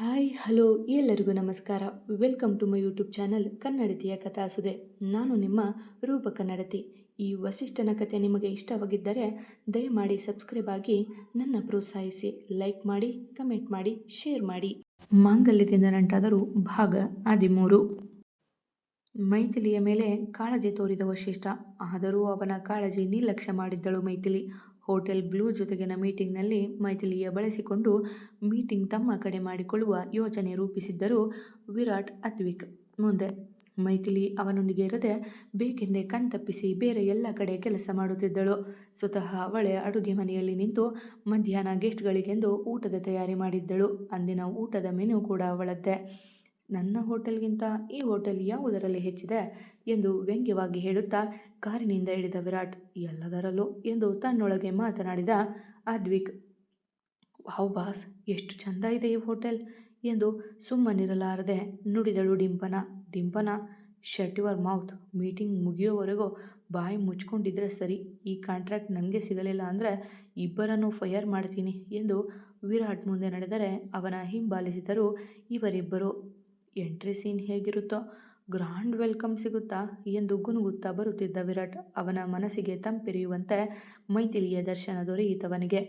Hi, hello, ಎಲ್ಲರಿಗೂ ನಮಸ್ಕಾರ. Welcome to my YouTube channel ಕನ್ನಡತಿಯ ಕಥಾಸುದೆ. ನಾನು ನಿಮ್ಮ ರೂಪ ಕನ್ನಡತಿ ಈ ವಸಿಷ್ಠನ ಕಥೆ ನಿಮಗೆ ಇಷ್ಟವಾಗಿದ್ದರೆ ದಯಮಾಡಿ ಸಬ್ಸ್ಕ್ರೈಬ್ ಆಗಿ ನನ್ನ ಪ್ರೋತ್ಸಾಹಿಸಿ. ಲೈಕ್ ಮಾಡಿ, ಕಮೆಂಟ್ ಮಾಡಿ, ಶೇರ್ ಮಾಡಿ. ಮಾಂಗಲ್ಯದಿಂದ ನಂಟಾದರೂ ಭಾಗ ಹದಿಮೂರು. ಮೈಥಿಲಿಯ ಮೇಲೆ ಕಾಳಜಿ ತೋರಿದ ವಶಿಷ್ಠ ಆದರೂ ಅವನ ಕಾಳಜಿ ನಿರ್ಲಕ್ಷ್ಯ ಮಾಡಿದ್ದಳು ಮೈಥಿಲಿ. ಹೋಟೆಲ್ ಬ್ಲೂ ಜೊತೆಗಿನ ಮೀಟಿಂಗ್ನಲ್ಲಿ ಮೈಥಿಲಿಯ ಬಳಸಿಕೊಂಡು ಮೀಟಿಂಗ್ ತಮ್ಮ ಕಡೆ ಮಾಡಿಕೊಳ್ಳುವ ಯೋಚನೆ ರೂಪಿಸಿದ್ದರು ವಿರಾಟ್ ಅತ್ವಿಕ್. ಮುಂದೆ, ಮೈಥಿಲಿ ಅವನೊಂದಿಗೆ ಇರದೆ ಬೇಕೆಂದೇ ಕಣ್ತಪ್ಪಿಸಿ ಬೇರೆ ಎಲ್ಲ ಕಡೆ ಕೆಲಸ ಮಾಡುತ್ತಿದ್ದಳು. ಸ್ವತಃ ಅವಳೆ ಅಡುಗೆ ಮನೆಯಲ್ಲಿ ನಿಂತು ಮಧ್ಯಾಹ್ನ ಗೆಸ್ಟ್ಗಳಿಗೆಂದು ಊಟದ ತಯಾರಿ ಮಾಡಿದ್ದಳು. ಅಂದಿನ ಊಟದ ಮೆನು ಕೂಡ ಅವಳದ್ದೇ. ನನ್ನ ಹೋಟೆಲ್ಗಿಂತ ಈ ಹೋಟೆಲ್ ಯಾವುದರಲ್ಲಿ ಹೆಚ್ಚಿದೆ? ಎಂದು ವ್ಯಂಗ್ಯವಾಗಿ ಹೇಳುತ್ತಾ ಕಾರಿನಿಂದ ಇಳಿದ ವಿರಾಟ್, ಎಲ್ಲದರಲ್ಲೂ? ಎಂದು ತನ್ನೊಳಗೆ ಮಾತನಾಡಿದ ಅದ್ವಿಕ್ ವಾವ್ ಬಾಸ್, ಎಷ್ಟು ಚಂದ ಇದೆ ಈ ಹೋಟೆಲ್ ಎಂದು ಸುಮ್ಮನಿರಲಾರದೆ ನುಡಿದಳು Dimpana. Dimpana, shut your mouth, meeting ಮುಗಿಯೋವರೆಗೂ ಬಾಯಿ ಮುಚ್ಕೊಂಡಿದ್ರೆ ಸರಿ, ಈ ಕಾಂಟ್ರಾಕ್ಟ್ ನನಗೆ ಸಿಗಲಿಲ್ಲ ಅಂದರೆ ಇಬ್ಬರನ್ನು ಫೈರ್ ಮಾಡ್ತೀನಿ ಎಂದು ವಿರಾಟ್ ಮುಂದೆ ನಡೆದರೆ ಅವನ ಹಿಂಬಾಲಿಸಿದರು ಇವರಿಬ್ಬರು ಎಂಟ್ರಿ ಸೀನ್ ಹೇಗಿರುತ್ತೋ ಗ್ರ್ಯಾಂಡ್ ವೆಲ್ಕಮ್ ಸಿಗುತ್ತಾ ಎಂದು ಗುನುಗುತ್ತಾ ಬರುತ್ತಿದ್ದ ವಿರಾಟ್ ಅವನ ಮನಸ್ಸಿಗೆ ತಂಪಿರಿಯುವಂತೆ ಮೈಥಿಲಿಯ ದರ್ಶನ ದೊರೆಯಿತವನಿಗೆ.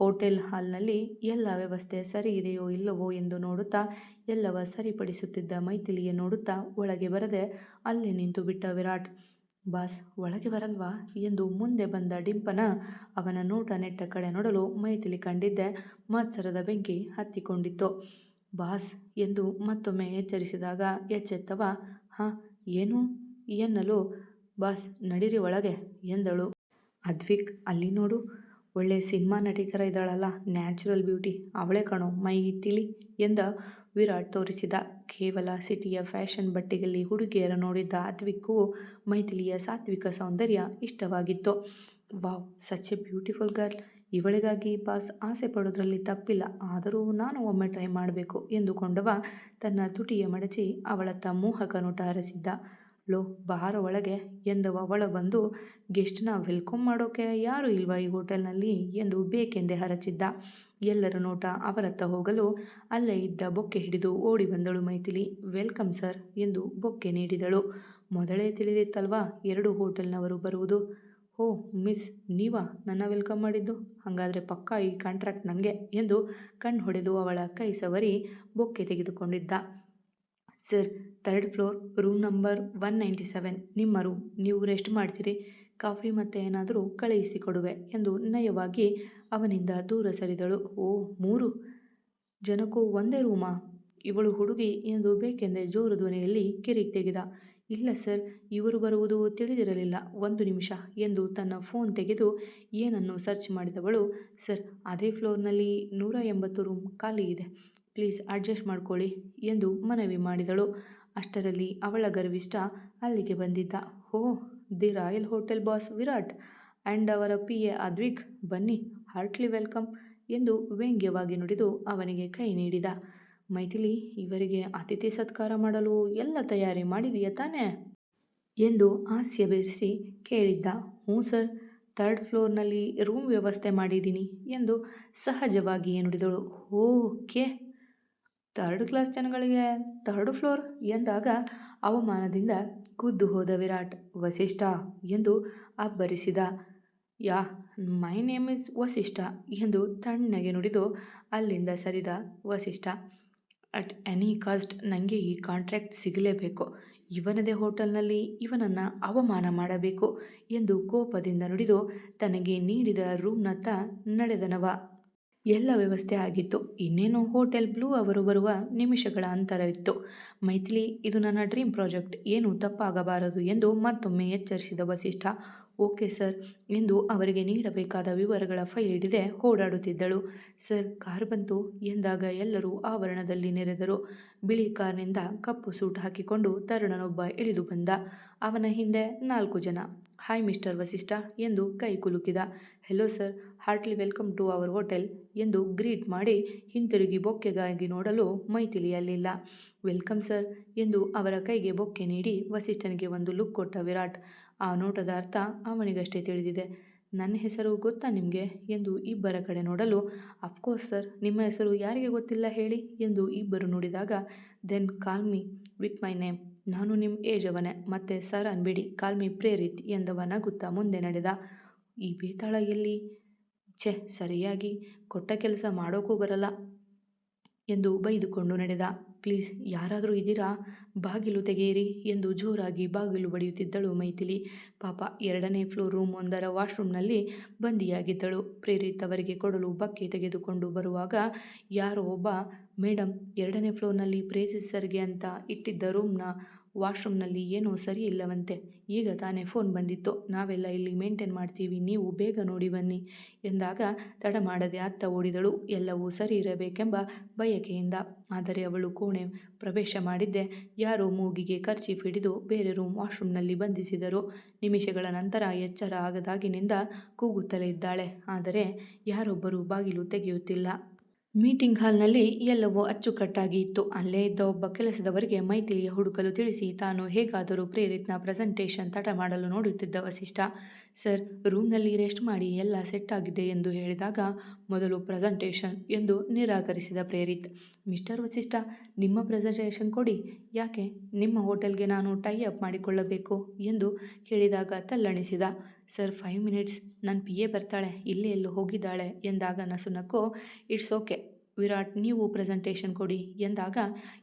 ಹೋಟೆಲ್ ಹಾಲ್ನಲ್ಲಿ ಎಲ್ಲ ವ್ಯವಸ್ಥೆ ಸರಿ ಇದೆಯೋ ಇಲ್ಲವೋ ಎಂದು ನೋಡುತ್ತಾ ಎಲ್ಲವ ಸರಿಪಡಿಸುತ್ತಿದ್ದ ಮೈಥಿಲಿಯ ನೋಡುತ್ತಾ ಒಳಗೆ ಬರದೆ ಅಲ್ಲೇ ನಿಂತು ಬಿಟ್ಟ ವಿರಾಟ್. ಬಾಸ್, ಒಳಗೆ ಬರಲ್ವಾ? ಎಂದು ಮುಂದೆ ಬಂದ ಡಿಂಪನ ಅವನ ನೋಟ ನೆಟ್ಟ ಕಡೆ ನೋಡಲು ಮೈಥಿಲಿ ಕಂಡಿದ್ದೆ ಮತ್ಸರದ ಬೆಂಕಿ ಹತ್ತಿಕೊಂಡಿತ್ತು. ಬಾಸ್ ಎಂದು ಮತ್ತೊಮ್ಮೆ ಎಚ್ಚರಿಸಿದಾಗ ಎಚ್ಚೆತ್ತವ, ಹಾಂ, ಏನು ಎನ್ನಲು ಬಾಸ್ ನಡಿರಿ ಒಳಗೆ ಎಂದಳು. ಅದ್ವಿಕ್, ಅಲ್ಲಿ ನೋಡು, ಒಳ್ಳೆ ಸಿನಿಮಾ ನಟಿ ಥರ ಇದ್ದಾಳಲ್ಲ, ನ್ಯಾಚುರಲ್ ಬ್ಯೂಟಿ, ಅವಳೇ ಕಣೋ, ಮೈ ತಿಳಿ ಎಂದ ವಿರಾಟ್ ತೋರಿಸಿದ. ಕೇವಲ ಸಿಟಿಯ ಫ್ಯಾಷನ್ ಬಟ್ಟೆಯಲ್ಲಿ ಹುಡುಗಿಯರ ನೋಡಿದ್ದ ಅದ್ವಿಕ್ಕು ಮೈಥಿಲಿಯ ಸಾತ್ವಿಕ ಸೌಂದರ್ಯ ಇಷ್ಟವಾಗಿತ್ತು. Wow, such a beautiful girl ಇವಳಿಗಾಗಿ boss ಆಸೆ ಪಡೋದ್ರಲ್ಲಿ ತಪ್ಪಿಲ್ಲ, ಆದರೂ ನಾನು ಒಮ್ಮೆ ಟ್ರೈ ಮಾಡಬೇಕು ಎಂದುಕೊಂಡವ ತನ್ನ ತುಟಿಯ ಮಡಚಿ ಅವಳತ್ತ ಮೋಹಕ ನೋಟ ಹರಿಸಿದ್ದ. ಲೋ, ಬಾರ ಒಳಗೆ ಎಂದವ ಒಳ ಬಂದು, ಗೆಸ್ಟ್ನ ವೆಲ್ಕಮ್ ಮಾಡೋಕೆ ಯಾರು ಇಲ್ವಾ ಈ ಹೋಟೆಲ್ನಲ್ಲಿ? ಎಂದು ಬೇಕೆಂದೇ ಹರಚಿದ್ದ. ಎಲ್ಲರ ನೋಟ ಅವರತ್ತ ಹೋಗಲು ಅಲ್ಲೇ ಇದ್ದ ಬೊಕ್ಕೆ ಹಿಡಿದು ಓಡಿ ಬಂದಳು ಮೈಥಿಲಿ. ವೆಲ್ಕಮ್ ಸರ್ ಎಂದು ಬೊಕ್ಕೆ ನೀಡಿದಳು. ಮೊದಲೇ ತಿಳಿದಿತ್ತಲ್ವಾ, ಎರಡು ಹೋಟೆಲ್ನವರು ಬರುವುದು? ಓ, ಮಿಸ್, ನೀವಾ? ನನ್ನ ವೆಲ್ಕಮ್ ಮಾಡಿದ್ದು? ಹಾಗಾದರೆ ಪಕ್ಕಾ ಈ ಕಾಂಟ್ರಾಕ್ಟ್ ನನಗೆ ಎಂದು ಕಣ್ಣು ಹೊಡೆದು ಅವಳ ಕೈ ಸವರಿ bouquet ತೆಗೆದುಕೊಂಡಿದ್ದ. Sir, third floor, room number one ninety seven. ನಿಮ್ಮ ರೂಮ್, ನೀವು ರೆಸ್ಟ್ ಮಾಡ್ತೀರಿ? ಕಾಫಿ ಮತ್ತೆ ಏನಾದರೂ ಕಳುಹಿಸಿ ಕೊಡುವೆ ಎಂದು ನಯವಾಗಿ ಅವನಿಂದ ದೂರ ಸರಿದಳು. ಓ, ಮೂರು? ಜನಕ್ಕೂ ಒಂದೇ ರೂಮಾ? ಇವಳು ಹುಡುಗಿ ಎಂದು ಬೇಕೆಂದೇ ಜೋರು ಧ್ವನಿಯಲ್ಲಿ ಕಿರಿಕ್ ತೆಗೆದ. ಇಲ್ಲ ಸರ್, ಇವರು ಬರುವುದು ತಿಳಿದಿರಲಿಲ್ಲ. ಒಂದು ನಿಮಿಷ ಎಂದು ತನ್ನ ಫೋನ್ ತೆಗೆದು ಏನನ್ನು ಸರ್ಚ್ ಮಾಡಿದವಳು, ಸರ್, ಅದೇ ಫ್ಲೋರ್ನಲ್ಲಿ ನೂರ ಎಂಬತ್ತು ರೂಮ್ ಖಾಲಿ ಇದೆ. ಪ್ಲೀಸ್ ಅಡ್ಜಸ್ಟ್ ಮಾಡ್ಕೊಳ್ಳಿ ಎಂದು ಮನವಿ ಮಾಡಿದಳು. ಅಷ್ಟರಲ್ಲಿ ಅವಳ ಗರ್ವಿಷ್ಠ ಅಲ್ಲಿಗೆ ಬಂದಿದ್ದ ಓ the royal hotel boss Virat and ಅವರ ಪಿ ಎ ಅದ್ವಿಕ್, ಬನ್ನಿ ಹಾರ್ಟ್ಲಿ ವೆಲ್ಕಮ್ ಎಂದು ವ್ಯಂಗ್ಯವಾಗಿ ನುಡಿದು ಅವನಿಗೆ ಕೈ ನೀಡಿದ. ಮೈಥಿಲಿ, ಇವರಿಗೆ ಅತಿಥಿ ಸತ್ಕಾರ ಮಾಡಲು ಎಲ್ಲ ತಯಾರಿ ಮಾಡಿದೆಯಾ ತಾನೇ? ಎಂದು ಹಾಸ್ಯ ಬೆರೆಸಿ ಕೇಳಿದ್ದ, ಹ್ಞೂ ಸರ್, ಥರ್ಡ್ ಫ್ಲೋರ್ನಲ್ಲಿ ರೂಮ್ ವ್ಯವಸ್ಥೆ ಮಾಡಿದ್ದೀನಿ ಎಂದು ಸಹಜವಾಗಿ ನುಡಿದಳು. ಓಕೆ, ಥರ್ಡ್ ಕ್ಲಾಸ್ ಜನಗಳಿಗೆ ಥರ್ಡ್ ಫ್ಲೋರ್? ಎಂದಾಗ ಅವಮಾನದಿಂದ ಖುದ್ದು ಹೋದ ವಿರಾಟ್. ವಸಿಷ್ಠ? ಎಂದು ಅಬ್ಬರಿಸಿದ. Yeah, my name is Vasishtha ಎಂದು ತಣ್ಣಗೆ ನುಡಿದು ಅಲ್ಲಿಂದ ಸರಿದ ವಸಿಷ್ಠ. ಅಟ್ ಎನಿ ಕಾಸ್ಟ್ ನನಗೆ ಈ ಕಾಂಟ್ರ್ಯಾಕ್ಟ್ ಸಿಗಲೇಬೇಕು. ಇವನದೇ ಹೋಟೆಲ್ನಲ್ಲಿ ಇವನನ್ನು ಅವಮಾನ ಮಾಡಬೇಕು ಎಂದು ಕೋಪದಿಂದ ನುಡಿದು ತನಗೆ ನೀಡಿದ ರೂಮ್ನತ್ತ ನಡೆದನವ. ಎಲ್ಲ ವ್ಯವಸ್ಥೆ ಆಗಿತ್ತು. ಇನ್ನೇನು ಹೋಟೆಲ್ ಬ್ಲೂ ಅವರು ಬರುವ ನಿಮಿಷಗಳ ಅಂತರವಿತ್ತು. ಮೈಥಿಲಿ, ಇದು ನನ್ನ ಡ್ರೀಮ್ ಪ್ರಾಜೆಕ್ಟ್. ಏನು ತಪ್ಪಾಗಬಾರದು ಎಂದು ಮತ್ತೊಮ್ಮೆ ಎಚ್ಚರಿಸಿದ ವಸಿಷ್ಠ ಓಕೆ ಸರ್ ಎಂದು ಅವರಿಗೆ ನೀಡಬೇಕಾದ ವಿವರಗಳ ಫೈಲ್ ಹಿಡಿದೆ ಓಡಾಡುತ್ತಿದ್ದಳು. ಸರ್, ಕಾರ್ ಬಂತು ಎಂದಾಗ ಎಲ್ಲರೂ ಆವರಣದಲ್ಲಿ ನೆರೆದರು. ಬಿಳಿ ಕಾರ್ನಿಂದ ಕಪ್ಪು ಸೂಟ್ ಹಾಕಿಕೊಂಡು ತರುಣನೊಬ್ಬ ಇಳಿದು ಬಂದ. ಅವನ ಹಿಂದೆ ನಾಲ್ಕು ಜನ. ಹಾಯ್ ಮಿಸ್ಟರ್ ವಸಿಷ್ಠ ಎಂದು ಕೈ ಕುಲುಕಿದ. Hello sir heartly welcome to our hotel ಎಂದು ಗ್ರೀಟ್ ಮಾಡಿ ಹಿಂತಿರುಗಿ ಬೊಕ್ಕೆಗಾಗಿ ನೋಡಲು ಮೈಥಿಲಿಯಲ್ಲಿಲ್ಲ. ವೆಲ್ಕಮ್ ಸರ್ ಎಂದು ಅವರ ಕೈಗೆ ಬೊಕ್ಕೆ ನೀಡಿ ವಸಿಷ್ಠನಿಗೆ ಒಂದು ಲುಕ್ ಕೊಟ್ಟ ವಿರಾಟ್. ಆ ನೋಟದ ಅರ್ಥ ಅವನಿಗಷ್ಟೇ ತಿಳಿದಿದೆ. ನನ್ನ ಹೆಸರು ಗೊತ್ತಾ ನಿಮಗೆ? ಎಂದು ಇಬ್ಬರ ಕಡೆ ನೋಡಲು ಅಫ್ಕೋರ್ಸ್ ಸರ್ ನಿಮ್ಮ ಹೆಸರು ಯಾರಿಗೆ ಗೊತ್ತಿಲ್ಲ ಹೇಳಿ? ಎಂದು ಇಬ್ಬರು ನೋಡಿದಾಗ then call me with my name ನಾನು ನಿಮ್ಮ ಏಜ್ ಅವನೇ ಮತ್ತೆ ಸರ್ ಅನ್ಬಿಡಿ. ಕಾಲ್ ಮಿ ಪ್ರೇರಿತ್ ಎಂದವ ನಗುತ್ತಾ ಮುಂದೆ ನಡೆದ ಈ ಬೇತಾಳ ಎಲ್ಲಿ ಛೆ, ಸರಿಯಾಗಿ ಕೊಟ್ಟ ಕೆಲಸ ಮಾಡೋಕ್ಕೂ ಬರಲ್ಲ ಎಂದು ಬೈದುಕೊಂಡು ನಡೆದ. ಪ್ಲೀಸ್, ಯಾರಾದರೂ ಇದ್ದೀರಾ? ಬಾಗಿಲು ತೆಗೆಯಿರಿ ಎಂದು ಜೋರಾಗಿ ಬಾಗಿಲು ಬಡಿಯುತ್ತಿದ್ದಳು ಮೈಥಿಲಿ. ಪಾಪ, ಎರಡನೇ ಫ್ಲೋರ್ ರೂಮ್ ಒಂದರ ವಾಶ್ರೂಮ್ನಲ್ಲಿ ಬಂದಿಯಾಗಿದ್ದಳು. ಪ್ರೇರಿತ್ ಅವರಿಗೆ ಕೊಡಲು ಬಕ್ಕೆ ತೆಗೆದುಕೊಂಡು ಬರುವಾಗ, ಯಾರೋ ಒಬ್ಬ ಮೇಡಮ್ ಎರಡನೇ ಫ್ಲೋರ್ನಲ್ಲಿ ಪ್ರೇಸಿಸ್ ಸರ್ಗೆ ಅಂತ ಇಟ್ಟಿದ್ದ ರೂಮ್ನ ವಾಶ್ರೂಮ್ನಲ್ಲಿ ಏನೋ ಸರಿ ಇಲ್ಲವಂತೆ. ಈಗ ತಾನೇ ಫೋನ್ ಬಂದಿತ್ತು. ನಾವೆಲ್ಲ ಇಲ್ಲಿ ಮೇಂಟೈನ್ ಮಾಡ್ತೀವಿ. ನೀವು ಬೇಗ ನೋಡಿ ಬನ್ನಿ ಎಂದಾಗ ತಡ ಮಾಡದೆ ಅತ್ತ ಓಡಿದಳು. ಎಲ್ಲವೂ ಸರಿ ಇರಬೇಕೆಂಬ ಬಯಕೆಯಿಂದ. ಆದರೆ ಅವಳು ಕೋಣೆ ಪ್ರವೇಶ ಮಾಡಿದ್ದೆ. ಯಾರೋ ಮೂಗಿಗೆ ಕರ್ಚೀಫ್ ಹಿಡಿದು ಬೇರೆ ರೂಮ್ ವಾಶ್ರೂಮ್ನಲ್ಲಿ ಬಂಧಿಸಿದರು. ನಿಮಿಷಗಳ ನಂತರ ಎಚ್ಚರ ಆಗದಾಗಿನಿಂದ ಕೂಗುತ್ತಲೇ ಇದ್ದಾಳೆ. ಆದರೆ ಯಾರೊಬ್ಬರು ಬಾಗಿಲು ತೆಗೆಯುತ್ತಿಲ್ಲ. ಮೀಟಿಂಗ್ ಹಾಲ್ನಲ್ಲಿ ಎಲ್ಲವೂ ಅಚ್ಚುಕಟ್ಟಾಗಿ ಇತ್ತು ಅಲ್ಲೇ ಇದ್ದ ಒಬ್ಬ ಕೆಲಸದವರಿಗೆ ಮೈಥಿಲಿಯ ಹುಡುಕಲು ತಿಳಿಸಿ ತಾನು ಹೇಗಾದರೂ ಪ್ರೇರಿತ್ನ ಪ್ರೆಸೆಂಟೇಷನ್ ತಡ ಮಾಡಲು ನೋಡುತ್ತಿದ್ದ ವಸಿಷ್ಠ, ಸರ್, ರೂಮ್ನಲ್ಲಿ ರೆಸ್ಟ್ ಮಾಡಿ, ಎಲ್ಲ ಸೆಟ್ ಆಗಿದೆ ಎಂದು ಹೇಳಿದಾಗ ಮೊದಲು ಪ್ರೆಸೆಂಟೇಷನ್ ಎಂದು ನಿರಾಕರಿಸಿದ ಪ್ರೇರಿತ್, ಮಿಸ್ಟರ್ ವಸಿಷ್ಠ, ನಿಮ್ಮ ಪ್ರೆಸೆಂಟೇಷನ್ ಕೊಡಿ, ಯಾಕೆ ನಿಮ್ಮ ಹೋಟೆಲ್ಗೆ ನಾನು ಟೈ ಅಪ್ ಮಾಡಿಕೊಳ್ಳಬೇಕು? ಎಂದು ಕೇಳಿದಾಗ ತಲ್ಲಣಿಸಿದ ಸರ್ ಫೈವ್ ಮಿನಿಟ್ಸ್ ನನ್ನ ಪಿ ಎ ಬರ್ತಾಳೆ, ಇಲ್ಲೇ ಎಲ್ಲೋ ಹೋಗಿದ್ದಾಳೆ ಎಂದಾಗ ನಸುನಕ್ಕೋ ಇಟ್ಸ್ ಓಕೆ ವಿರಾಟ್, ನೀವು ಪ್ರೆಸೆಂಟೇಷನ್ ಕೊಡಿ. ಎಂದಾಗ,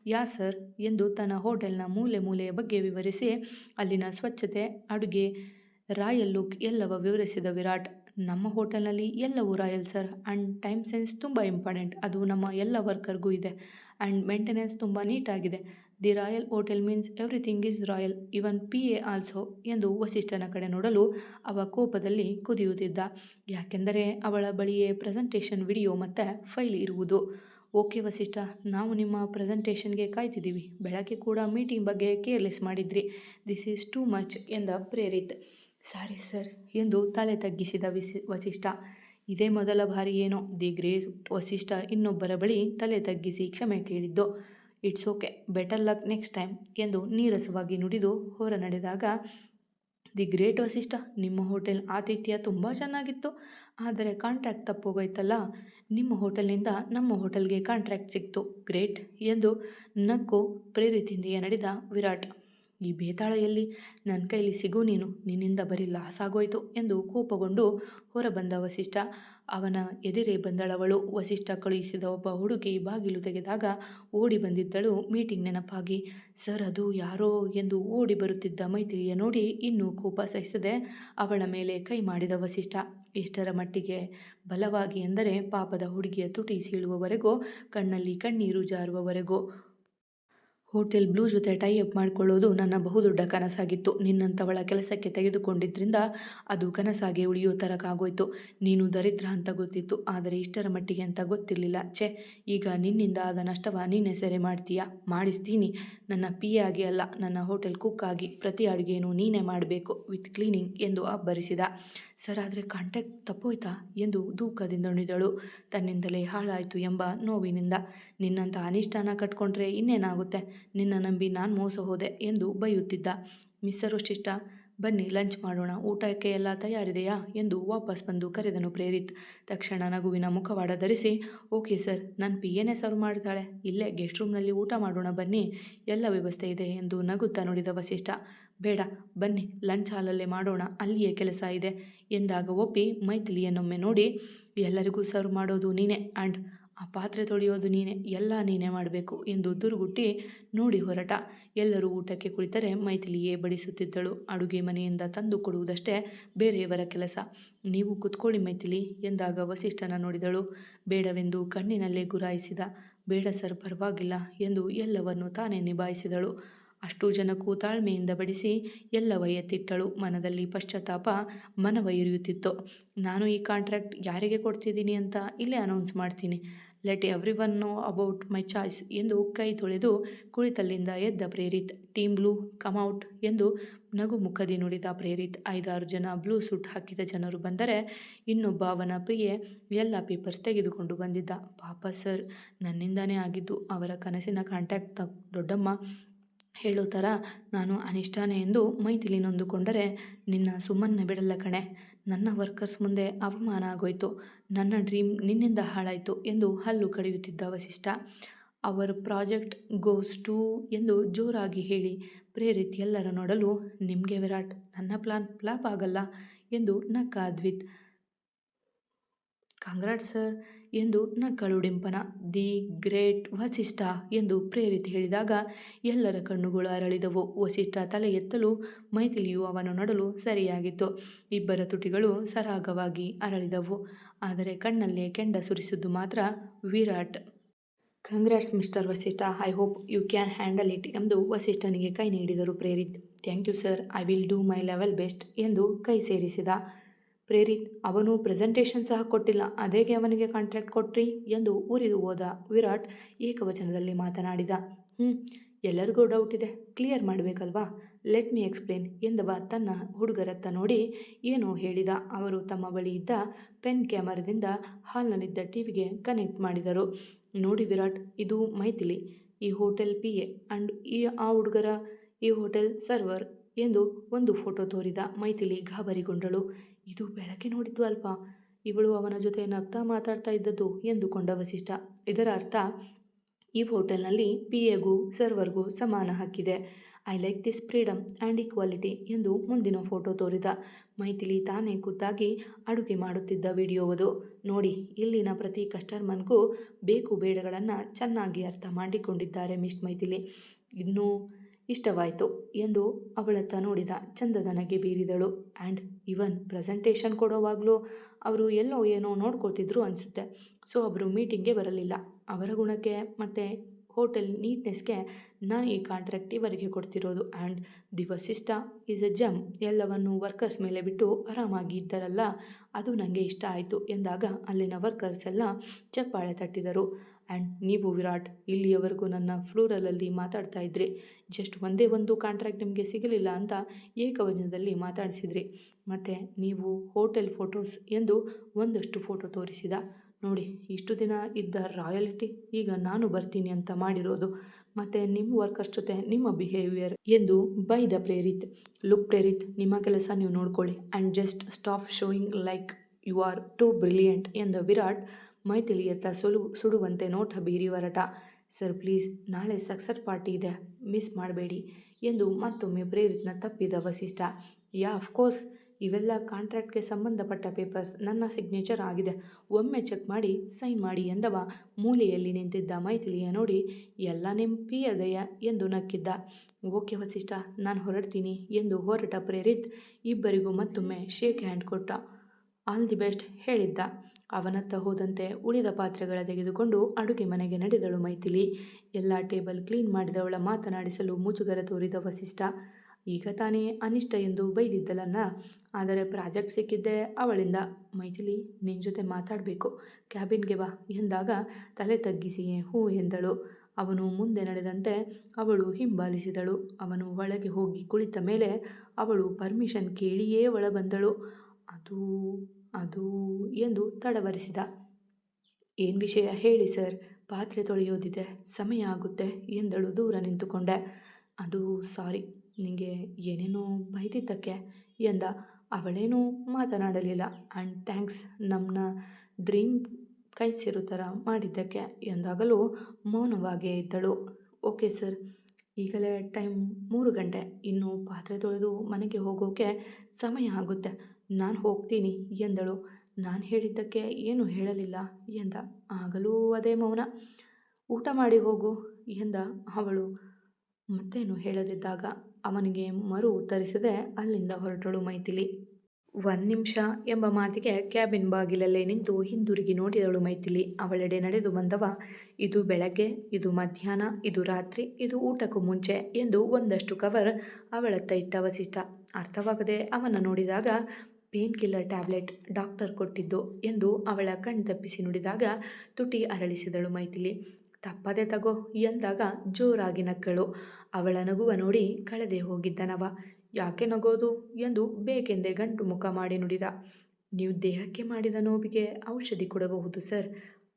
ಯಾ ಸರ್? ಎಂದು ತನ್ನ ಹೋಟೆಲ್ನ ಮೂಲೆ ಮೂಲೆಯ ಬಗ್ಗೆ ವಿವರಿಸಿ, ಅಲ್ಲಿನ ಸ್ವಚ್ಛತೆ, ಅಡುಗೆ, ರಾಯಲ್ ಲುಕ್ ಎಲ್ಲವ ವಿವರಿಸಿದ ವಿರಾಟ್, ನಮ್ಮ ಹೋಟೆಲ್ನಲ್ಲಿ ಎಲ್ಲವೂ royal sir and time sense ತುಂಬ ಇಂಪಾರ್ಟೆಂಟ್ ಅದು ನಮ್ಮ ಎಲ್ಲ ವರ್ಕರ್ಗೂ ಇದೆ ಆ್ಯಂಡ್ ಮೇಂಟೆನೆನ್ಸ್ ತುಂಬ ನೀಟಾಗಿದೆ the royal hotel means everything is royal even P A also ಎಂದು ವಸಿಷ್ಠನ ಕಡೆ ನೋಡಲು ಅವ ಕೋಪದಲ್ಲಿ ಕುದಿಯುತ್ತಿದ್ದ. ಯಾಕೆಂದರೆ ಅವಳ ಬಳಿಯೇ ಪ್ರೆಸೆಂಟೇಷನ್ ವಿಡಿಯೋ ಮತ್ತು ಫೈಲ್ ಇರುವುದು. ಓಕೆ ವಸಿಷ್ಠ, ನಾವು ನಿಮ್ಮ ಪ್ರೆಸೆಂಟೇಷನ್ಗೆ ಕಾಯ್ತಿದ್ದೀವಿ. ಬೆಳಗ್ಗೆ ಕೂಡ ಮೀಟಿಂಗ್ ಬಗ್ಗೆ ಕೇರ್ಲೆಸ್ ಮಾಡಿದ್ರಿ. ದಿಸ್ ಈಸ್ ಟೂ ಮಚ್ ಎಂದ ಪ್ರೇರಿತ್. ಸಾರಿ ಸರ್, ಎಂದು ತಲೆ ತಗ್ಗಿಸಿದ ವಿಸಿ, ವಸಿಷ್ಠ. ಇದೇ ಮೊದಲ ಬಾರಿ ಏನೋ, ದಿ ಗ್ರೇಸ್ ವಸಿಷ್ಠ ಇನ್ನೊಬ್ಬರ ಬಳಿ ತಲೆ ತಗ್ಗಿಸಿ ಕ್ಷಮೆ ಕೇಳಿದ್ದು. It's okay better luck next time ಎಂದು ನೀರಸವಾಗಿ ನುಡಿದು ಹೊರ ನಡೆದಾಗ ದಿ ಗ್ರೇಟ್ ವಸಿಷ್ಠ ನಿಮ್ಮ ಹೋಟೆಲ್ ಆತಿಥ್ಯ ತುಂಬ ಚೆನ್ನಾಗಿತ್ತು. ಆದರೆ ಕಾಂಟ್ರಾಕ್ಟ್ ತಪ್ಪೋಗೈತಲ್ಲ ನಿಮ್ಮ ಹೋಟೆಲ್ನಿಂದ ನಮ್ಮ ಹೋಟೆಲ್ಗೆ ಕಾಂಟ್ರಾಕ್ಟ್ ಸಿಕ್ತು. ಗ್ರೇಟ್ ಎಂದು ನಕ್ಕು ಪ್ರೇರಿತಿಂದೆಯೇ ನಡೆದ ವಿರಾಟ್. ಈ ಬೇತಾಳೆಯಲ್ಲಿ ನನ್ನ ಕೈಲಿ ಸಿಗು ನೀನು. ನಿನ್ನಿಂದ ಬರೀ ಲಾಸ್ ಆಗೋಯ್ತು ಎಂದು ಕೋಪಗೊಂಡು ಹೊರಬಂದ ವಸಿಷ್ಠ ಅವನ ಎದುರೇ ಬಂದಳವಳು. ವಸಿಷ್ಠ ಕಳುಹಿಸಿದ ಒಬ್ಬ ಹುಡುಗಿ ಬಾಗಿಲು ತೆಗೆದಾಗ ಓಡಿ ಬಂದಿದ್ದಳು. ಮೀಟಿಂಗ್ ನೆನಪಾಗಿ, ಸರ್, ಅದು ಯಾರೋ ಎಂದು ಓಡಿ ಬರುತ್ತಿದ್ದ ಮೈತ್ರಿಯ ನೋಡಿ ಇನ್ನೂ ಕೋಪ ಸಹಿಸದೆ ಅವಳ ಮೇಲೆ ಕೈ ಮಾಡಿದ ವಸಿಷ್ಠ, ಎಷ್ಟರ ಮಟ್ಟಿಗೆ? ಬಲವಾಗಿ ಎಂದರೆ ಪಾಪದ ಹುಡುಗಿಯ ತುಟಿ ಸೀಳುವವರೆಗೂ, ಕಣ್ಣಲ್ಲಿ ಕಣ್ಣೀರು ಜಾರುವವರೆಗೂ ಹೋಟೆಲ್ ಬ್ಲೂ ಜೊತೆ ಟೈ ಅಪ್ ಮಾಡಿಕೊಳ್ಳೋದು ನನ್ನ ಬಹುದೊಡ್ಡ ಕನಸಾಗಿತ್ತು. ನಿನ್ನಂಥವಳ ಕೆಲಸಕ್ಕೆ ತೆಗೆದುಕೊಂಡಿದ್ದರಿಂದ ಅದು ಕನಸಾಗಿ ಉಳಿಯೋ ಥರಕ್ಕಾಗೋಯ್ತು ನೀನು ದರಿದ್ರ ಅಂತ ಗೊತ್ತಿತ್ತು. ಆದರೆ ಇಷ್ಟರ ಮಟ್ಟಿಗೆ ಅಂತ ಗೊತ್ತಿರಲಿಲ್ಲ. ಛೆ, ಈಗ ನಿನ್ನಿಂದ ಆದ ನಷ್ಟವ ನೀನೇ ಸೆರೆ ಮಾಡ್ತೀಯಾ? ಮಾಡಿಸ್ತೀನಿ. ನನ್ನ ಪಿ ಆಗಿ ಅಲ್ಲ, ನನ್ನ ಹೋಟೆಲ್ ಕುಕ್ ಆಗಿ ಪ್ರತಿ ಅಡುಗೆನೂ ನೀನೇ ಮಾಡಬೇಕು. ವಿತ್ ಕ್ಲೀನಿಂಗ್ ಎಂದು ಅಬ್ಬರಿಸಿದ. ಸರ್ ಆದರೆ ಕಾಂಟ್ಯಾಕ್ಟ್ ತಪ್ಪೋಯ್ತಾ? ಎಂದು ದುಃಖದಿಂದ ಉಣಿದಳು ತನ್ನಿಂದಲೇ ಹಾಳಾಯಿತು ಎಂಬ ನೋವಿನಿಂದ. ನಿನ್ನಂಥ ಅನಿಷ್ಠಾನ ಕಟ್ಕೊಂಡ್ರೆ ಇನ್ನೇನಾಗುತ್ತೆ? ನಿನ್ನ ನಂಬಿ ನಾನು ಮೋಸ ಹೋದೆ ಎಂದು ಬೈಯುತ್ತಿದ್ದ. ಮಿಸ್ಸರ್ ವಶಿಷ್ಠ ಬನ್ನಿ, ಲಂಚ್ ಮಾಡೋಣ, ಊಟಕ್ಕೆ ಎಲ್ಲ ತಯಾರಿದೆಯಾ? ಎಂದು ವಾಪಸ್ ಬಂದು ಕರೆದನು ಪ್ರೇರಿತ್. ತಕ್ಷಣ ನಗುವಿನ ಮುಖವಾಡ ಧರಿಸಿ, ಓಕೆ ಸರ್ ನನ್ನ ಪಿ ಏನೇ ಸರ್ವ್ ಮಾಡ್ತಾಳೆ. ಇಲ್ಲೇ ಗೆಸ್ಟ್ ರೂಮ್ನಲ್ಲಿ ಊಟ ಮಾಡೋಣ ಬನ್ನಿ. ಎಲ್ಲ ವ್ಯವಸ್ಥೆ ಇದೆ ಎಂದು ನಗುತ್ತಾ ನೋಡಿದ ವಸಿಷ್ಠ. ಬೇಡ, ಬನ್ನಿ, ಲಂಚ್ ಹಾಲಲ್ಲೇ ಮಾಡೋಣ. ಅಲ್ಲಿಯೇ ಕೆಲಸ ಇದೆ ಎಂದಾಗ ಒಪ್ಪಿ ಮೈಥಿಲಿಯನ್ನೊಮ್ಮೆ ನೋಡಿ, ಎಲ್ಲರಿಗೂ ಸರ್ವ್ ಮಾಡೋದು ನೀನೇ. ಆ್ಯಂಡ್ ಆ ಪಾತ್ರೆ ತೊಳೆಯೋದು ನೀನೇ, ಎಲ್ಲ ನೀನೇ ಮಾಡಬೇಕು ಎಂದು ದುರುಗುಟ್ಟಿ ನೋಡಿ ಹೊರಟ. ಎಲ್ಲರೂ ಊಟಕ್ಕೆ ಕುಳಿತರೆ ಮೈಥಿಲಿಯೇ ಬಡಿಸುತ್ತಿದ್ದಳು. ಅಡುಗೆ ಮನೆಯಿಂದ ತಂದು ಕೊಡುವುದಷ್ಟೇ ಬೇರೆಯವರ ಕೆಲಸ. ನೀವು ಕುತ್ಕೊಳ್ಳಿ ಮೈಥಿಲಿ ಎಂದಾಗ ವಸಿಷ್ಠನ ನೋಡಿದಳು. ಬೇಡವೆಂದು ಕಣ್ಣಿನಲ್ಲೇ ಗುರಾಯಿಸಿದ. ಬೇಡ ಸರ್, ಪರವಾಗಿಲ್ಲ ಎಂದು ಎಲ್ಲವನ್ನು ತಾನೇ ನಿಭಾಯಿಸಿದಳು. ಅಷ್ಟು ಜನಕ್ಕೂ ತಾಳ್ಮೆಯಿಂದ ಬಡಿಸಿ ಎಲ್ಲ ಎತ್ತಿಟ್ಟಳು ಮನದಲ್ಲಿ ಪಶ್ಚಾತ್ತಾಪ ಮನವೈರಿಯುತ್ತಿತ್ತು. ನಾನು ಈ ಕಾಂಟ್ರಾಕ್ಟ್ ಯಾರಿಗೆ ಕೊಡ್ತಿದ್ದೀನಿ ಅಂತ ಇಲ್ಲೇ ಅನೌನ್ಸ್ ಮಾಡ್ತೀನಿ. Let everyone know about my choice ಎಂದು ಕೈ ತೊಳೆದು ಕುಳಿತಲ್ಲಿಂದ ಎದ್ದ ಪ್ರೇರಿತ್. ಟೀಮ್ ಬ್ಲೂ ಕಮ್ಔಟ್ ಎಂದು ನಗು ಮುಖದಿ ನುಡಿದ ಪ್ರೇರಿತ್. ಐದಾರು ಜನ ಬ್ಲೂ ಸೂಟ್ ಹಾಕಿದ ಜನರು ಬಂದರೆ ಇನ್ನೊಬ್ಬ ಅವನ ಪ್ರಿಯೆ ಎಲ್ಲ ಪೇಪರ್ಸ್ ತೆಗೆದುಕೊಂಡು ಬಂದಿದ್ದ. ಪಾಪ ಸರ್, ನನ್ನಿಂದನೇ ಆಗಿದ್ದು, ಅವರ ಕನಸಿನ ಕಾಂಟ್ಯಾಕ್ಟ್ ದೊಡ್ಡಮ್ಮ ಹೇಳೋ ಥರ ನಾನು ಅನಿಷ್ಠಾನೆ ಎಂದು ಮೈಥಿಲಿ ನೊಂದುಕೊಂಡರೆ ನಿನ್ನ ಸುಮ್ಮನೆ ಬಿಡಲ್ಲ ಕಣೆ. ನನ್ನ ವರ್ಕರ್ಸ್ ಮುಂದೆ ಅವಮಾನ ಆಗೋಯ್ತು. ನನ್ನ ಡ್ರೀಮ್ ನಿನ್ನಿಂದ ಹಾಳಾಯಿತು ಎಂದು ಹಲ್ಲು ಕಡಿಯುತ್ತಿದ್ದ Vasishtha. Our project goes to ಎಂದು ಜೋರಾಗಿ ಹೇಳಿ ಪ್ರೇರಿತ್ ಎಲ್ಲರ ನೋಡಲು, ನಿಮಗೆ ವಿರಾಟ್, ನನ್ನ ಪ್ಲಾನ್ ಫ್ಲಾಪ್ ಆಗಲ್ಲ ಎಂದು ನಕ್ಕ ಅದ್ವಿತ್ ಕಾಂಗ್ರಾಟ್ ಸರ್ ಎಂದು ನಕ್ಕಳು ಡಿಂಪನ ದಿ ಗ್ರೇಟ್ ವಸಿಷ್ಠ ಎಂದು ಪ್ರೇರಿತ ಹೇಳಿದಾಗ ಎಲ್ಲರ ಕಣ್ಣುಗಳು ಅರಳಿದವು. ವಸಿಷ್ಠ ತಲೆ ಎತ್ತಲು ಮೈಥಿಲಿಯು ಅವನು ನೋಡಲು ಸರಿಯಾಗಿತ್ತು. ಇಬ್ಬರ ತುಟಿಗಳು ಸರಾಗವಾಗಿ ಅರಳಿದವು. ಆದರೆ ಕಣ್ಣಲ್ಲೇ ಕೆಂಡ ಸುರಿಸಿದ್ದು ಮಾತ್ರ Virat. Congrats mister Vasishtha I hope you can handle it ಎಂದು ವಸಿಷ್ಠನಿಗೆ ಕೈ ನೀಡಿದರು Prerit. Thank you sir I will do my level best ಎಂದು ಕೈ ಸೇರಿಸಿದ ಪ್ರೇರಿತ್, ಅವನು ಪ್ರೆಸೆಂಟೇಷನ್ ಸಹ ಕೊಟ್ಟಿಲ್ಲ. ಅದೇಗೆ ಅವನಿಗೆ ಕಾಂಟ್ರಾಕ್ಟ್ ಕೊಟ್ರಿ ಎಂದು ಉರಿದು ಹೋದ ವಿರಾಟ್ ಏಕವಚನದಲ್ಲಿ ಮಾತನಾಡಿದ. ಹ್ಞೂ ಎಲ್ಲರಿಗೂ ಡೌಟ್ ಇದೆ. ಕ್ಲಿಯರ್ ಮಾಡಬೇಕಲ್ವಾ? ಲೆಟ್ ಮಿ ಎಕ್ಸ್ಪ್ಲೇನ್ ಎಂದವ ತನ್ನ ಹುಡುಗರತ್ತ ನೋಡಿ ಏನೋ ಹೇಳಿದ. ಅವರು ತಮ್ಮ ಬಳಿ ಇದ್ದ ಪೆನ್ ಕ್ಯಾಮರಾದಿಂದ ಹಾಲ್ನಲ್ಲಿದ್ದ ಟಿವಿಗೆ ಕನೆಕ್ಟ್ ಮಾಡಿದರು. ನೋಡಿ ವಿರಾಟ್, ಇದು ಮೈಥಿಲಿ, ಈ ಹೋಟೆಲ್ ಪಿ ಎ ಆ್ಯಂಡ್ ಈ ಆ ಹುಡುಗರ ಈ ಹೋಟೆಲ್ ಸರ್ವರ್ ಎಂದು ಒಂದು ಫೋಟೋ ತೋರಿದ ಮೈಥಿಲಿ ಗಾಬರಿಗೊಂಡಳು. ಇದು ಬೆಳಕೆ ನೋಡಿದ್ದು ಅಲ್ವಾ ಇವಳು ಅವನ ಜೊತೆ ನಗ್ತಾ ಮಾತಾಡ್ತಾ ಇದ್ದದ್ದು ಎಂದುಕೊಂಡ ವಸಿಷ್ಠ. ಇದರ ಅರ್ಥ, ಈ ಹೋಟೆಲ್ನಲ್ಲಿ ಪಿ ಎಗೂ ಸರ್ವರ್ಗೂ ಸಮಾನ ಹಕ್ಕಿದೆ. I like this freedom and equality ಎಂದು ಮುಂದಿನ ಫೋಟೋ ತೋರಿದ. ಮೈಥಿಲಿ ತಾನೇ ಖುದ್ದಾಗಿ ಅಡುಗೆ ಮಾಡುತ್ತಿದ್ದ ವಿಡಿಯೋವದು ನೋಡಿ, ಇಲ್ಲಿನ ಪ್ರತಿ ಕಸ್ಟಮರ್ಗೂ ಬೇಕು ಬೇಡಗಳನ್ನು ಚೆನ್ನಾಗಿ ಅರ್ಥ ಮಾಡಿಕೊಂಡಿದ್ದಾರೆ ಮಿಸ್ ಮೈಥಿಲಿ. ಇನ್ನೂ ಇಷ್ಟವಾಯಿತು ಎಂದು ಅವಳತ್ತ ನೋಡಿದ ಚಂದದನಗೆ ಬೀರಿದಳು. ಆ್ಯಂಡ್ ಇವನ್ ಪ್ರೆಸೆಂಟೇಷನ್ ಕೊಡೋವಾಗಲೂ ಅವರು ಎಲ್ಲೋ ಏನೋ ನೋಡ್ಕೊಳ್ತಿದ್ರು ಅನಿಸುತ್ತೆ. ಸೊ ಅವರು ಮೀಟಿಂಗ್ಗೆ ಬರಲಿಲ್ಲ. ಅವರ ಗುಣಕ್ಕೆ ಮತ್ತು ಹೋಟೆಲ್ ನೀಟ್ನೆಸ್ಗೆ ನಾನು ಈ ಕಾಂಟ್ರಾಕ್ಟ್ ಇವರಿಗೆ ಕೊಡ್ತಿರೋದು. And the Vasishtha is a gem. ಎಲ್ಲವನ್ನು ವರ್ಕರ್ಸ್ ಮೇಲೆ ಬಿಟ್ಟು ಆರಾಮಾಗಿ ಇದ್ದರಲ್ಲ, ಅದು ನನಗೆ ಇಷ್ಟ ಆಯಿತು ಎಂದಾಗ ಅಲ್ಲಿನ ವರ್ಕರ್ಸ್ ಎಲ್ಲ ಚಪ್ಪಾಳೆ ತಟ್ಟಿದರು. ಆ್ಯಂಡ್ ನೀವು ವಿರಾಟ್, ಇಲ್ಲಿಯವರೆಗೂ ನನ್ನ ಫ್ಲೂರಲಲ್ಲಿ ಮಾತಾಡ್ತಾ ಇದ್ರಿ, ಜಸ್ಟ್ ಒಂದೇ ಒಂದು ಕಾಂಟ್ರಾಕ್ಟ್ ನಿಮಗೆ ಸಿಗಲಿಲ್ಲ ಅಂತ ಏಕವಚನದಲ್ಲಿ ಮಾತಾಡಿಸಿದ್ರಿ. ಮತ್ತು ನೀವು ಹೋಟೆಲ್ ಫೋಟೋಸ್ ಎಂದು ಒಂದಷ್ಟು ಫೋಟೋ ತೋರಿಸಿದ. ನೋಡಿ, ಇಷ್ಟು ದಿನ ಇದ್ದ ರಾಯಲಿಟಿ, ಈಗ ನಾನು ಬರ್ತೀನಿ ಅಂತ ಮಾಡಿರೋದು. ಮತ್ತು ನಿಮ್ಮ ವರ್ಕರ್ಸ್ ಜೊತೆ ನಿಮ್ಮ ಬಿಹೇವಿಯರ್ ಎಂದು by the Prerit. Look Prerit, ನಿಮ್ಮ ಕೆಲಸ ನೀವು ನೋಡ್ಕೊಳ್ಳಿ. And just stop showing like you are too brilliant ಎಂದ ವಿರಾಟ್ ಮೈಥಿಲಿಯತ್ತ ಸೊಲು, ಸುಡುವಂತೆ ನೋಟ ಬೀರಿ ಹೊರಟ. ಸರ್, ಪ್ಲೀಸ್, ನಾಳೆ ಸಕ್ಸಸ್ ಪಾರ್ಟಿ ಇದೆ. ಮಿಸ್ ಮಾಡಬೇಡಿ ಎಂದು ಮತ್ತೊಮ್ಮೆ ಪ್ರೇರಿತ್ನ ತಪ್ಪಿದ ವಸಿಷ್ಠ. ಯಾ ಅಫ್ಕೋರ್ಸ್ ಇವೆಲ್ಲ ಕಾಂಟ್ರಾಕ್ಟ್ಗೆ ಸಂಬಂಧಪಟ್ಟ ಪೇಪರ್ಸ್. ನನ್ನ ಸಿಗ್ನೇಚರ್ ಆಗಿದೆ. ಒಮ್ಮೆ ಚೆಕ್ ಮಾಡಿ, ಸೈನ್ ಮಾಡಿ ಎಂದವ. ಮೂಲೆಯಲ್ಲಿ ನಿಂತಿದ್ದ ಮೈಥಿಲಿಯ ನೋಡಿ, ಎಲ್ಲ ನೆಂಪಿ ಅದಯ ಎಂದು ನಕ್ಕಿದ್ದ. ಓಕೆ ವಸಿಷ್ಠ, ನಾನು ಹೊರಡ್ತೀನಿ ಎಂದು ಹೊರಟ ಪ್ರೇರಿತ್ ಇಬ್ಬರಿಗೂ ಮತ್ತೊಮ್ಮೆ ಶೇಕ್ ಹ್ಯಾಂಡ್ ಕೊಟ್ಟ. ಆಲ್ ದಿ ಬೆಸ್ಟ್ ಹೇಳಿದ್ದ. ಅವನತ್ತ ಹೋದಂತೆ ಉಳಿದ ಪಾತ್ರೆಗಳ ತೆಗೆದುಕೊಂಡು ಅಡುಗೆ ಮನೆಗೆ ನಡೆದಳು ಮೈಥಿಲಿ. ಎಲ್ಲ ಟೇಬಲ್ ಕ್ಲೀನ್ ಮಾಡಿದವಳ ಮಾತನಾಡಿಸಲು ಮುಜುಗರ ತೋರಿದ ವಸಿಷ್ಠ, ಈಗ ತಾನೇ ಅನಿಷ್ಟ ಎಂದು ಬೈದಿದ್ದಲನ್ನ ಆದರೆ ಪ್ರಾಜೆಕ್ಟ್ ಸಿಕ್ಕಿದ್ದೆ ಅವಳಿಂದ. ಮೈಥಿಲಿ ನಿನ್ನ ಜೊತೆ ಮಾತಾಡಬೇಕು. ಕ್ಯಾಬಿನ್ಗೆ ಬಾ, ಎಂದಾಗ ತಲೆ ತಗ್ಗಿಸಿಯೇ ಹೂ ಎಂದಳು. ಅವನು ಮುಂದೆ ನಡೆದಂತೆ ಅವಳು ಹಿಂಬಾಲಿಸಿದಳು. ಅವನು ಒಳಗೆ ಹೋಗಿ ಕುಳಿತ ಮೇಲೆ ಅವಳು ಪರ್ಮಿಷನ್ ಕೇಳಿಯೇ ಒಳಬಂದಳು. ಅದು ಅದು ಎಂದು ತಡವರಿಸಿದ. ಏನು ವಿಷಯ ಹೇಳಿ ಸರ್? ಪಾತ್ರೆ ತೊಳೆಯೋದಿದೆ, ಸಮಯ ಆಗುತ್ತೆ ಎಂದಳು ದೂರ ನಿಂತುಕೊಂಡೆ. ಅದು ಸಾರಿ ನಿಮಗೆ ಏನೇನೋ ಬೈದಿದ್ದಕ್ಕೆ ಎಂದ. ಅವಳೇನೂ ಮಾತನಾಡಲಿಲ್ಲ. ಆ್ಯಂಡ್ ಥ್ಯಾಂಕ್ಸ್ ನಮ್ಮನ್ನ ಡ್ರೀಮ್ ಕೈ ಸೇರೋ ಥರ ಮಾಡಿದ್ದಕ್ಕೆ ಎಂದಾಗಲೂ ಮೌನವಾಗೇ ಇದ್ದಳು. ಓಕೆ ಸರ್, ಈಗಲೇ ಟೈಮ್ ಮೂರು ಗಂಟೆ. ಇನ್ನು ಪಾತ್ರೆ ತೊಳೆದು ಮನೆಗೆ ಹೋಗೋಕೆ ಸಮಯ ಆಗುತ್ತೆ. ನಾನು ಹೋಗ್ತೀನಿ ಎಂದಳು. ನಾನು ಹೇಳಿದ್ದಕ್ಕೆ ಏನು ಹೇಳಲಿಲ್ಲ ಎಂದ. ಆಗಲೂ ಅದೇ ಮೌನ. ಊಟ ಮಾಡಿ ಹೋಗು ಎಂದ ಅವಳು. ಮತ್ತೇನು ಹೇಳದಿದ್ದಾಗ ಅವನಿಗೆ ಮರು ಉತ್ತರಿಸದೆ ಅಲ್ಲಿಂದ ಹೊರಟಳು ಮೈಥಿಲಿ. ಒಂದು ನಿಮಿಷ ಎಂಬ ಮಾತಿಗೆ ಕ್ಯಾಬಿನ್ ಬಾಗಿಲಲ್ಲೇ ನಿಂತು ಹಿಂದಿರುಗಿ ನೋಡಿದಳು ಮೈಥಿಲಿ. ಅವಳೆಡೆ ನಡೆದು ಬಂದವ, ಇದು ಬೆಳಗ್ಗೆ, ಇದು ಮಧ್ಯಾಹ್ನ, ಇದು ರಾತ್ರಿ, ಇದು ಊಟಕ್ಕೂ ಮುಂಚೆ ಎಂದು ಒಂದಷ್ಟು ಕವರ್ ಅವಳತ್ತ ಇಟ್ಟ ವಸಿಷ್ಠ. ಅರ್ಥವಾಗದೆ ಅವನ ನೋಡಿದಾಗ ಪೇನ್ ಕಿಲ್ಲರ್ ಟ್ಯಾಬ್ಲೆಟ್ ಡಾಕ್ಟರ್ ಕೊಟ್ಟಿದ್ದು ಎಂದು ಅವಳ ಕಣ್ಣು ತಪ್ಪಿಸಿ ನುಡಿದಾಗ ತುಟಿ ಅರಳಿಸಿದಳು ಮೈಥಿಲಿ. ತಪ್ಪದೆ ತಗೋ ಎಂದಾಗ ಜೋರಾಗಿ ನಕ್ಕಳು. ಅವಳ ನಗುವ ನೋಡಿ ಕಳೆದೇ ಹೋಗಿದ್ದನವ ಯಾಕೆ ನಗೋದು ಎಂದು ಬೇಕೆಂದೇ ಗಂಟು ಮುಖ ಮಾಡಿ ನುಡಿದ. ನೀವು ದೇಹಕ್ಕೆ ಮಾಡಿದ ನೋವಿಗೆ ಔಷಧಿ ಕೊಡಬಹುದು ಸರ್.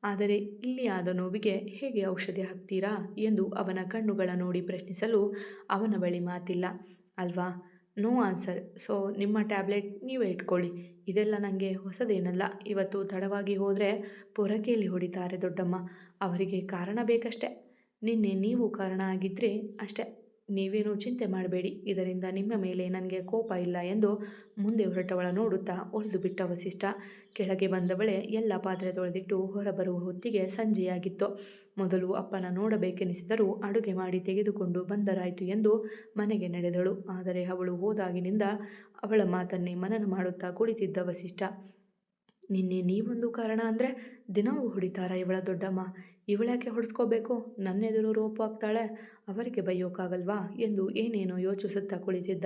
ಆದರೆ ಇಲ್ಲಿ ಆದ ನೋವಿಗೆ ಹೇಗೆ ಔಷಧಿ ಹಾಕ್ತೀರಾ ಎಂದು ಅವನ ಕಣ್ಣುಗಳ ನೋಡಿ ಪ್ರಶ್ನಿಸಲು ಅವನ ಬಳಿ ಮಾತಿಲ್ಲ. ಅಲ್ವಾ? No answer. ಸೊ, ನಿಮ್ಮ ಟ್ಯಾಬ್ಲೆಟ್ ನೀವೇ ಇಟ್ಕೊಳ್ಳಿ. ಇದೆಲ್ಲ ನನಗೆ ಹೊಸದೇನಲ್ಲ. ಇವತ್ತು ತಡವಾಗಿ ಹೋದರೆ ಪೊರಕೆಯಲ್ಲಿ ಹೊಡಿತಾರೆ ದೊಡ್ಡಮ್ಮ. ಅವರಿಗೆ ಕಾರಣ ಬೇಕಷ್ಟೆ. ನಿನ್ನೆ ನೀವು ಕಾರಣ ಆಗಿದ್ದರೆ ಅಷ್ಟೆ. ನೀವೇನು ಚಿಂತೆ ಮಾಡಬೇಡಿ. ಇದರಿಂದ ನಿಮ್ಮ ಮೇಲೆ ನನಗೆ ಕೋಪ ಇಲ್ಲ ಎಂದು ಮುಂದೆ ಹೊರಟವಳ ನೋಡುತ್ತಾ ಒಳಿದು ಬಿಟ್ಟ ವಸಿಷ್ಠ. ಕೆಳಗೆ ಬಂದವಳೆ ಎಲ್ಲ ಪಾತ್ರೆ ತೊಳೆದಿಟ್ಟು ಹೊರಬರುವ ಹೊತ್ತಿಗೆ ಸಂಜೆಯಾಗಿತ್ತು. ಮೊದಲು ಅಪ್ಪನ ನೋಡಬೇಕೆನಿಸಿದರೂ ಅಡುಗೆ ಮಾಡಿ ತೆಗೆದುಕೊಂಡು ಬಂದರಾಯಿತು ಎಂದು ಮನೆಗೆ ನಡೆದಳು. ಆದರೆ ಅವಳು ಹೋದಾಗಿನಿಂದ ಅವಳ ಮಾತನ್ನೇ ಮನನ ಮಾಡುತ್ತಾ ಕುಳಿತಿದ್ದ ವಸಿಷ್ಠ. ನಿನ್ನೆ ನೀವೊಂದು ಕಾರಣ ಅಂದರೆ ದಿನವೂ ಹೊಡಿತಾರ ಇವಳ ದೊಡ್ಡಮ್ಮ. ಇವಳ್ಯಾಕೆ ಹೊಡೆಸ್ಕೋಬೇಕು ನನ್ನೆದುರು ರೋಪು ಆಗ್ತಾಳೆ ಅವರಿಗೆ ಬೈಯೋಕ್ಕಾಗಲ್ವಾ ಎಂದು ಏನೇನೋ ಯೋಚಿಸುತ್ತಾ ಕುಳಿತಿದ್ದ.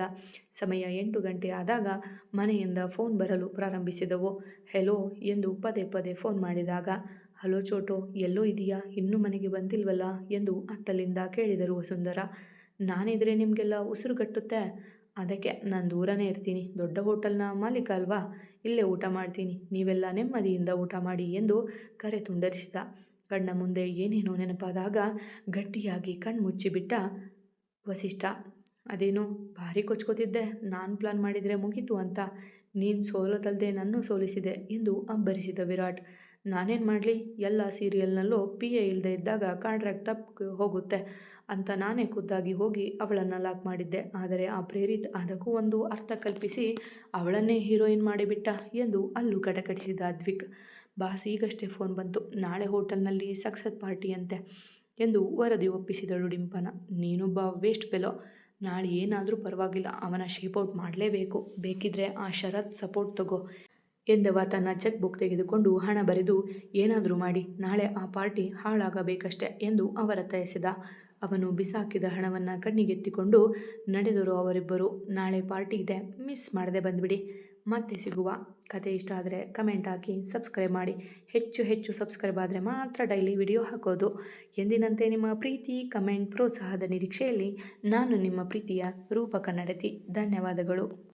ಸಮಯ ಎಂಟು ಗಂಟೆ ಆದಾಗ ಮನೆಯಿಂದ ಫೋನ್ ಬರಲು ಪ್ರಾರಂಭಿಸಿದವು. ಹೆಲೋ ಎಂದು ಪದೇ ಪದೇ ಫೋನ್ ಮಾಡಿದಾಗ, ಹಲೋ ಚೋಟೋ, ಎಲ್ಲೋ ಇದೆಯಾ? ಇನ್ನೂ ಮನೆಗೆ ಬಂದಿಲ್ವಲ್ಲ? ಎಂದು ಅತ್ತಲಿಂದ ಕೇಳಿದರು ವಸುಂಧರ. ನಾನಿದ್ರೆ ನಿಮಗೆಲ್ಲ ಉಸಿರುಗಟ್ಟುತ್ತೆ? ಅದಕ್ಕೆ ನಾನು ದೂರನೇ ಇರ್ತೀನಿ. ದೊಡ್ಡ ಹೋಟೆಲ್ನ ಮಾಲೀಕ ಅಲ್ವಾ? ಇಲ್ಲೇ ಊಟ ಮಾಡ್ತೀನಿ, ನೀವೆಲ್ಲ ನೆಮ್ಮದಿಯಿಂದ ಊಟ ಮಾಡಿ ಎಂದು ಕರೆ ತುಂಡರಿಸಿದ. ಕಣ್ಣ ಮುಂದೆ ಏನೇನೋ ನೆನಪಾದಾಗ ಗಟ್ಟಿಯಾಗಿ ಕಣ್ಮುಚ್ಚಿಬಿಟ್ಟ ವಸಿಷ್ಠ. ಅದೇನು ಭಾರಿ ಕೊಚ್ಕೋತಿದ್ದೆ, ನಾನು ಪ್ಲಾನ್ ಮಾಡಿದರೆ ಮುಗೀತು ಅಂತ. ನೀನು ಸೋಲದಲ್ಲದೆ ನನ್ನೂ ಸೋಲಿಸಿದೆ ಎಂದು ಅಬ್ಬರಿಸಿದ ವಿರಾಟ್. ನಾನೇನು ಮಾಡಲಿ, ಎಲ್ಲ ಸೀರಿಯಲ್ನಲ್ಲೂ ಪಿ ಎ ಇಲ್ಲದೆ ಇದ್ದಾಗ ಕಾಂಟ್ರಾಕ್ಟ್ ತಪ್ಪು ಹೋಗುತ್ತೆ. ಅಂತ ನಾನೇ ಖುದ್ದಾಗಿ ಹೋಗಿ ಅವಳನ್ನು ಲಾಕ್ ಮಾಡಿದ್ದೆ. ಆದರೆ ಆ ಪ್ರೇರಿತ್ ಅದಕ್ಕೂ ಒಂದು ಅರ್ಥ ಕಲ್ಪಿಸಿ, ಅವಳನ್ನೇ ಹೀರೋಯಿನ್ ಮಾಡಿಬಿಟ್ಟ ಎಂದು ಅಲ್ಲೂ ಕಟಕಟಿಸಿದ ಅದ್ವಿಕ್ ಬಾಸ್, ಈಗಷ್ಟೇ ಫೋನ್ ಬಂತು. ನಾಳೆ ಹೋಟೆಲ್ನಲ್ಲಿ ಸಕ್ಸಸ್ ಪಾರ್ಟಿ ಅಂತೆ ಎಂದು ವರದಿ ಒಪ್ಪಿಸಿದಳು ಡಿಂಪನ. ನೀನೊಬ್ಬ ವೇಸ್ಟ್ ಬೆಲೋ ನಾಳೆ ಏನಾದರೂ ಪರವಾಗಿಲ್ಲ. ಅವನ ಶೇಪೌಟ್ ಮಾಡಲೇಬೇಕು. ಬೇಕಿದ್ರೆ ಆ ಶರತ್ ಸಪೋರ್ಟ್ ತಗೋ ಎಂದವ ತನ್ನ ಚೆಕ್ ಬುಕ್ ತೆಗೆದುಕೊಂಡು ಹಣ ಬರೆದು, ಏನಾದರೂ ಮಾಡಿ. ನಾಳೆ ಆ ಪಾರ್ಟಿ ಹಾಳಾಗಬೇಕಷ್ಟೆ ಎಂದು ಅವರತ್ತಯಿಸಿದ ಅವನು ಬಿಸಾಕಿದ ಹಣವನ್ನು ಕಣ್ಣಿಗೆತ್ತಿಕೊಂಡು, ನಡೆದರು ಅವರಿಬ್ಬರು, ನಾಳೆ ಪಾರ್ಟಿ ಇದೆ, ಮಿಸ್ ಮಾಡದೆ ಬಂದುಬಿಡಿ. ಮತ್ತೆ ಸಿಗುವ ಕತೆ ಇಷ್ಟ ಆದರೆ ಕಮೆಂಟ್ ಹಾಕಿ, ಸಬ್ಸ್ಕ್ರೈಬ್ ಮಾಡಿ. ಹೆಚ್ಚು ಹೆಚ್ಚು ಸಬ್ಸ್ಕ್ರೈಬ್ ಆದರೆ ಮಾತ್ರ ಡೈಲಿ ವಿಡಿಯೋ ಹಾಕೋದು. ಎಂದಿನಂತೆ ನಿಮ್ಮ ಪ್ರೀತಿ, ಕಮೆಂಟ್, ಪ್ರೋತ್ಸಾಹದ ನಿರೀಕ್ಷೆಯಲ್ಲಿ ನಾನು ನಿಮ್ಮ ಪ್ರೀತಿಯ ರೂಪಕ ನಡೆತಿ. ಧನ್ಯವಾದಗಳು.